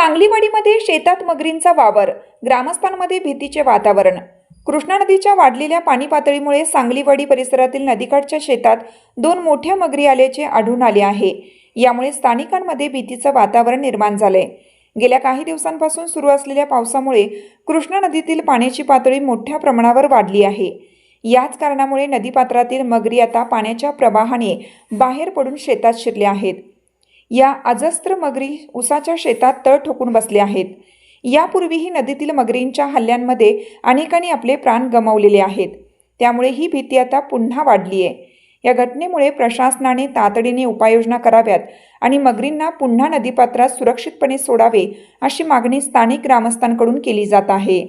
सांगलीवाडीमध्ये शेतात मगरींचा वावर ग्रामस्थांमध्ये भीतीचे वातावरण. कृष्णा नदीच्या वाढलेल्या पाणी पातळीमुळे सांगलीवाडी परिसरातील नदीकाठच्या शेतात दोन मोठ्या मगरी आल्याचे आढळून आले आहे. यामुळे स्थानिकांमध्ये भीतीचं वातावरण निर्माण झालंय. गेल्या काही दिवसांपासून सुरू असलेल्या पावसामुळे कृष्णा नदीतील पाण्याची पातळी मोठ्या प्रमाणावर वाढली आहे. याच कारणामुळे नदीपात्रातील मगरी आता पाण्याच्या प्रवाहाने बाहेर पडून शेतात शिरल्या आहेत. या अजस्त्र मगरी उसाच्या शेतात तळ ठोकून बसले आहेत. यापूर्वीही नदीतील मगरींच्या हल्ल्यांमध्ये अनेकांनी आपले प्राण गमावलेले आहेत. त्यामुळे ही भीती आता पुन्हा वाढली आहे या घटनेमुळे प्रशासनाने तातडीने उपाययोजना कराव्यात आणि मगरींना पुन्हा नदीपात्रात सुरक्षितपणे सोडावे अशी मागणी स्थानिक ग्रामस्थांकडून केली जात आहे.